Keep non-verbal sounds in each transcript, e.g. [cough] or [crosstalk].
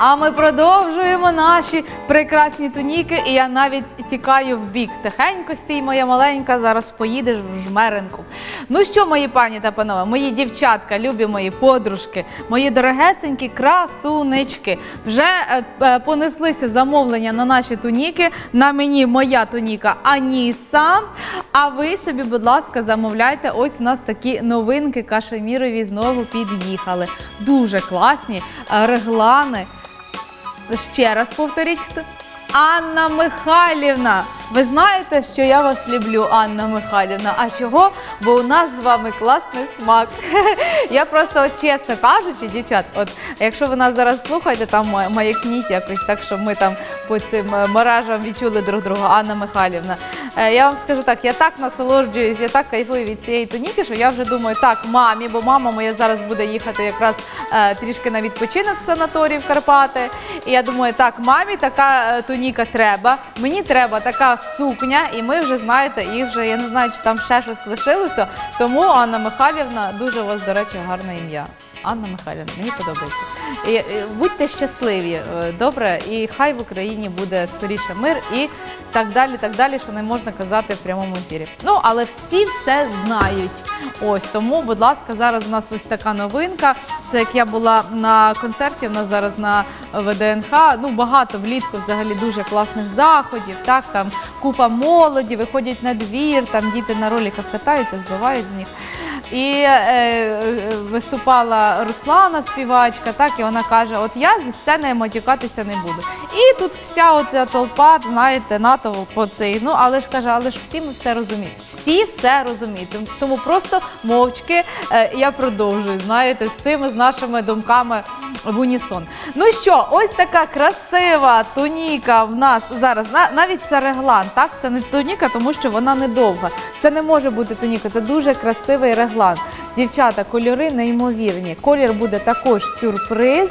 А ми продовжуємо наші прекрасні туніки, і я навіть тікаю в бік. Тихенько стій, моя маленька, зараз поїдеш в жмеренку. Ну що, мої пані та панове, мої дівчатка, любі мої подружки, мої дорогесенькі красунечки. Вже е, е, понеслися замовлення на наші туніки. На мені моя туніка Аніса. А ви собі, будь ласка, замовляйте. Ось у нас такі новинки кашемірові знову під'їхали. Дуже класні е, реглани. Ще раз повторіть. Анна Михайлівна. Ви знаєте, що я вас люблю, Анна Михайлівна. А чого? Бо у нас з вами класний смак. [laughs] Я просто, от чесно кажучи, дівчат, от якщо ви нас зараз слухаєте, там ма- маякніть якось так, щоб ми там по цим е, мережам відчули друг друга, Анна Михайлівна. Е, Я вам скажу так, я так насолоджуюсь, я так кайфую від цієї туніки, що я вже думаю, так, мамі, бо мама моя зараз буде їхати якраз е, трішки на відпочинок в санаторій в Карпати. І я думаю, так, мамі така туніка треба, мені треба така сукня, і ми вже знаєте, і вже я не знаю, чи там ще щось лишилося. Тому Анна Михайлівна дуже у вас, до речі, гарне ім'я. Анна Михайлівна, мені подобається. І, і, будьте щасливі, е, добре, і хай в Україні буде скоріше мир і так далі, так далі, що не можна казати в прямому ефірі. Ну, але всі все знають. Ось тому, будь ласка, зараз у нас ось така новинка. Це як я була на концерті, у нас зараз на ВДНХ. Ну багато влітку взагалі дуже класних заходів. Так там купа молоді, виходять на двір, там діти на роліках катаються, збивають з них. І е, е, виступала Руслана, співачка, так і вона каже: От я зі сцени матюкатися не буду. І тут вся оця толпа, знаєте, НАТО по цей. Ну але ж каже, але ж всі ми все розуміють. Всі все розуміють. Тому- Тому просто мовчки е, я продовжую, знаєте, з цими з нашими думками в унісон. Ну що, ось така красива туніка в нас зараз. На- навіть це реглан, так? Це не туніка, тому що вона недовга. Це не може бути туніка, це дуже красивий реглан. Дівчата, кольори неймовірні. Колір буде також сюрприз.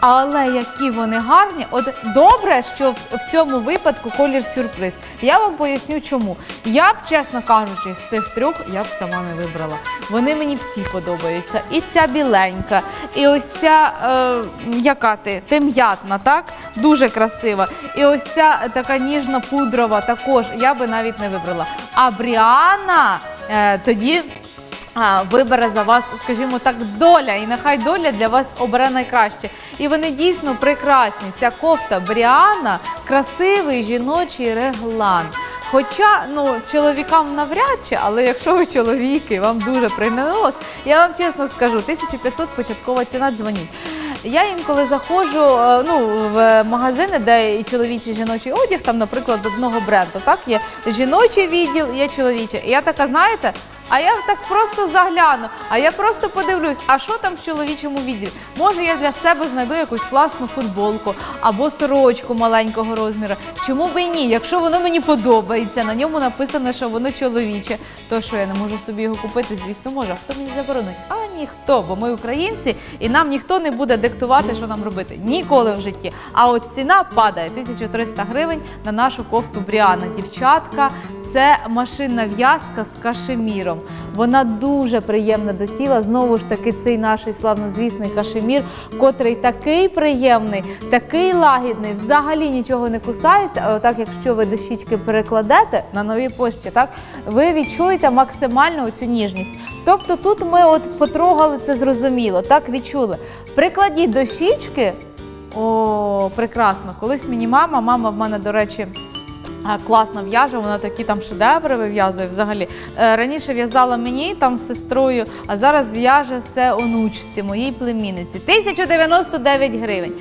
Але які вони гарні, от добре, що в, цьому випадку колір сюрприз. Я вам поясню, чому. Я б, чесно кажучи, з цих трьох я б сама не вибрала. Вони мені всі подобаються. І ця біленька, і ось ця е, яка ти, тем'ятна, так? Дуже красива. І ось ця така ніжно пудрова також я би навіть не вибрала. А Бріана е, тоді вибере за вас, скажімо так, доля, і нехай доля для вас обере найкраще. І вони дійсно прекрасні. Ця кофта Бріана красивий жіночий реглан. Хоча ну чоловікам навряд чи, але якщо ви чоловіки, вам дуже приглянулось, я вам чесно скажу, 1500 початкова ціна дзвоніть. Я інколи заходжу е, ну, в магазини, де і чоловічий і жіночий одяг, там, наприклад, одного бренду. Так, є жіночий відділ, є чоловічий. І я така, знаєте, а я так просто загляну, а я просто подивлюсь, а що там в чоловічому відділі? Може, я для себе знайду якусь класну футболку або сорочку маленького розміру. Чому б і ні? Якщо воно мені подобається, на ньому написано, що воно чоловіче, то що я не можу собі його купити? Звісно, можу. А хто мені заборонить? А ніхто, бо ми українці, і нам ніхто не буде диктувати, що нам робити. Ніколи в житті. А от ціна падає 1300 гривень на нашу кофту Бріана. Дівчатка, це машинна в'язка з кашеміром. Вона дуже приємна до тіла. Знову ж таки, цей наш славнозвісний кашемір, котрий такий приємний, такий лагідний, взагалі нічого не кусається. А отак, якщо ви дощічки перекладете на новій пошті, так ви відчуєте максимальну цю ніжність. Тобто тут ми от потрогали це зрозуміло, так відчули. Прикладіть дощічки. О, прекрасно. Колись мені мама, мама в мене, до речі, Класно в'яже, вона такі там шедеври вив'язує взагалі. Е, Раніше в'язала мені там з сестрою, а зараз в'яже все онучці, моїй племінниці. 1099 гривень.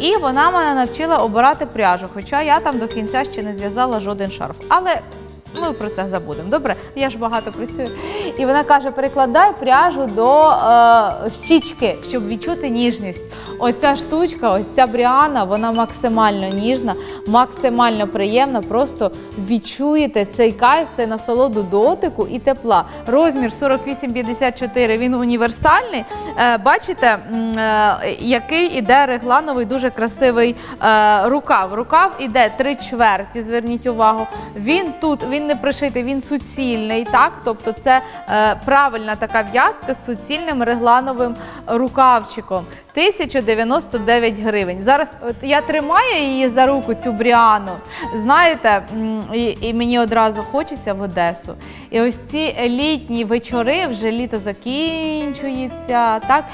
І вона мене навчила обирати пряжу, хоча я там до кінця ще не зв'язала жоден шарф. Але ми про це забудемо. Добре, я ж багато працюю. І вона каже: перекладай пряжу до е, щічки, щоб відчути ніжність. Оця штучка, ось ця бріана, вона максимально ніжна, максимально приємна. Просто відчуєте цей кайф, цей насолоду дотику і тепла. Розмір 48-54, він універсальний. Е, бачите, е, який іде реглановий, дуже красивий е, рукав. Рукав іде три чверті. Зверніть увагу. Він тут він не пришитий, він суцільний. Так, тобто це правильна така в'язка з суцільним реглановим рукавчиком. 1099 гривень. Зараз от я тримаю її за руку, цю бріану. Знаєте, і, і мені одразу хочеться в Одесу. І ось ці літні вечори, вже літо закінчується, так?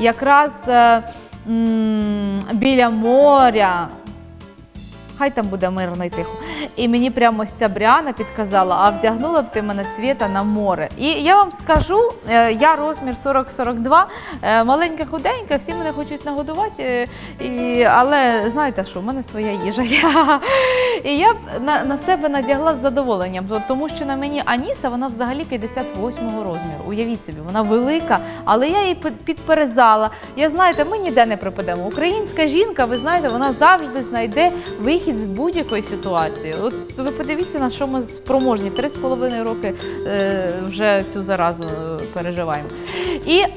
Якраз е, м, біля моря. Хай там буде мирно і тихо. І мені прямо Бріана підказала, а вдягнула б ти мене світа на море. І я вам скажу, е, я розмір 40-42, е, маленька худенька, всі мене хочуть нагодувати. е, І, але знаєте що, в мене своя їжа. [laughs] Я, і я б на, на себе надягла з задоволенням, тому що на мені Аніса, вона взагалі 58-го розміру. Уявіть собі, вона велика, але я її під- підперезала. Я знаєте, ми ніде не пропадемо. Українська жінка, ви знаєте, вона завжди знайде вихід з будь-якої ситуації. От ви подивіться, на що ми спроможні. Три з половиною роки е, вже цю заразу е, переживаємо. І е,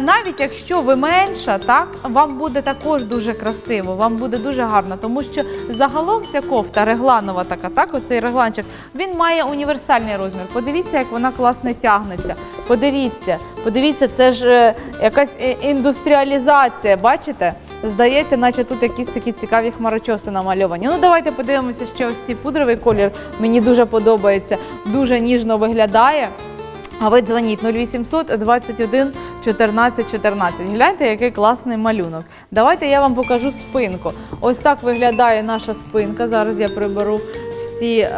навіть якщо ви менша, так вам буде також дуже красиво, вам буде дуже гарно, тому що загалом ця кофта регланова така, так, оцей регланчик, він має універсальний розмір. Подивіться, як вона класно тягнеться. Подивіться, подивіться, це ж якась індустріалізація, бачите? Здається, наче тут якісь такі цікаві хмарочоси намальовані. Ну давайте подивимося, ще ось цей пудровий колір. Мені дуже подобається, дуже ніжно виглядає. А ви дзвоніть 0800 21 14 14. Гляньте, який класний малюнок. Давайте я вам покажу спинку. Ось так виглядає наша спинка. Зараз я приберу всі е,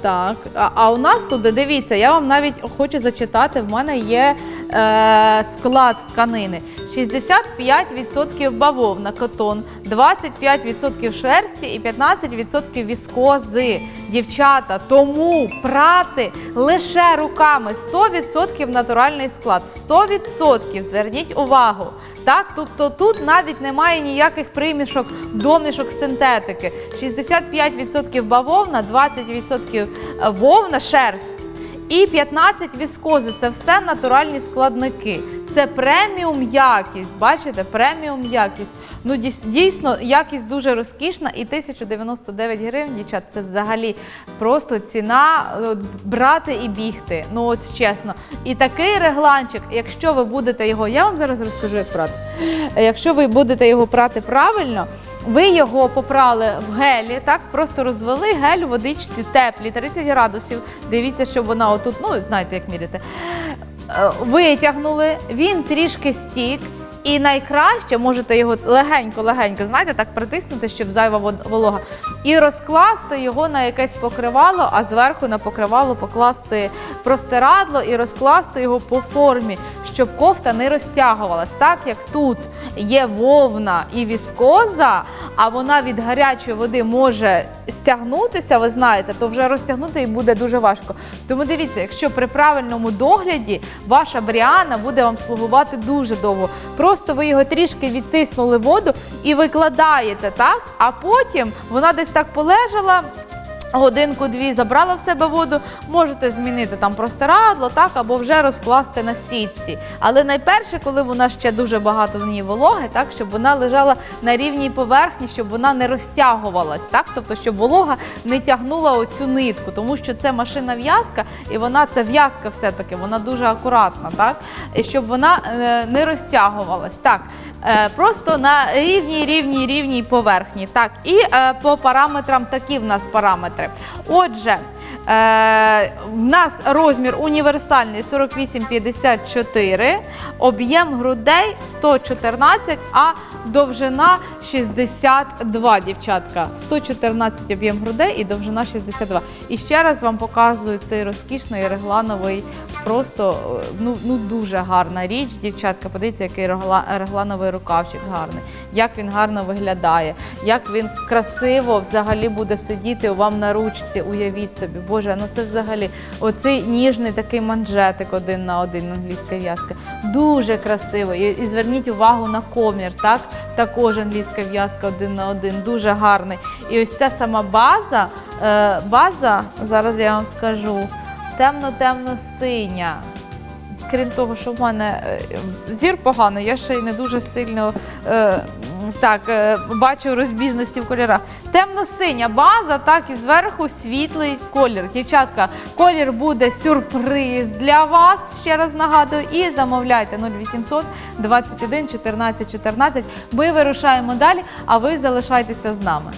так. А, а у нас тут, дивіться, я вам навіть хочу зачитати. В мене є е, склад тканини. 65% бавовна, котон, 25% шерсті і 15% віскози. Дівчата, тому прати лише руками 100% натуральний склад. 100% зверніть увагу. Так, тобто тут навіть немає ніяких примішок, домішок синтетики. 65% бавовна, 20% вовна, шерсть і 15 віскози. Це все натуральні складники. Це преміум якість. Бачите, преміум якість. Ну дійс- дійсно, якість дуже розкішна, і 1099 гривень, дівчат, це взагалі просто ціна от, брати і бігти. Ну от чесно. І такий регланчик, якщо ви будете його, я вам зараз розкажу, як прати. Якщо ви будете його прати правильно. Ви його попрали в гелі, так просто розвели гель у водичці теплі, 30 градусів. Дивіться, щоб вона отут, ну знаєте, як міряти. Е, Витягнули, він трішки стік. І найкраще можете його легенько-легенько, знаєте, так притиснути, щоб зайва волога, і розкласти його на якесь покривало, а зверху на покривало покласти простирадло і розкласти його по формі, щоб кофта не розтягувалась. Так як тут є вовна і віскоза, а вона від гарячої води може стягнутися, ви знаєте, то вже розтягнути і буде дуже важко. Тому дивіться, якщо при правильному догляді ваша бріана буде вам слугувати дуже довго. Просто ви його трішки відтиснули воду і викладаєте, так? А потім вона десь так полежала. Годинку-дві забрала в себе воду, можете змінити там простирадло, так, або вже розкласти на сітці. Але найперше, коли вона ще дуже багато в ній вологи, так, щоб вона лежала на рівній поверхні, щоб вона не розтягувалась, так, тобто, щоб волога не тягнула оцю нитку, тому що це машина в'язка, і вона це в'язка все-таки, вона дуже акуратна, так, і щоб вона е, не розтягувалась. Так, е, просто на рівній, рівній, рівній поверхні. Так, і е, по параметрам такі в нас параметри. Отже, Е, в нас розмір універсальний 48-54, об'єм грудей 114, а довжина 62, дівчатка. 114 об'єм грудей і довжина 62. І ще раз вам показую цей розкішний реглановий, просто е, ну, ну дуже гарна річ, дівчатка. Подивіться, який регла- реглановий рукавчик гарний, як він гарно виглядає, як він красиво взагалі буде сидіти вам на ручці. Уявіть собі, Боже, ну це взагалі оцей ніжний такий манжетик один на один англійська в'язка. Дуже красиво. І, і зверніть увагу на комір, так? Також англійська в'язка один на один, дуже гарний. І ось ця сама база, е, база, зараз я вам скажу, темно-темно-синя. крім того, що в мене е, зір поганий, я ще й не дуже сильно е, так, е, бачу розбіжності в кольорах. Темно-синя база, так і зверху світлий колір. Дівчатка, колір буде сюрприз для вас. Ще раз нагадую, і замовляйте 0800 21 14 14. Ми вирушаємо далі, а ви залишайтеся з нами.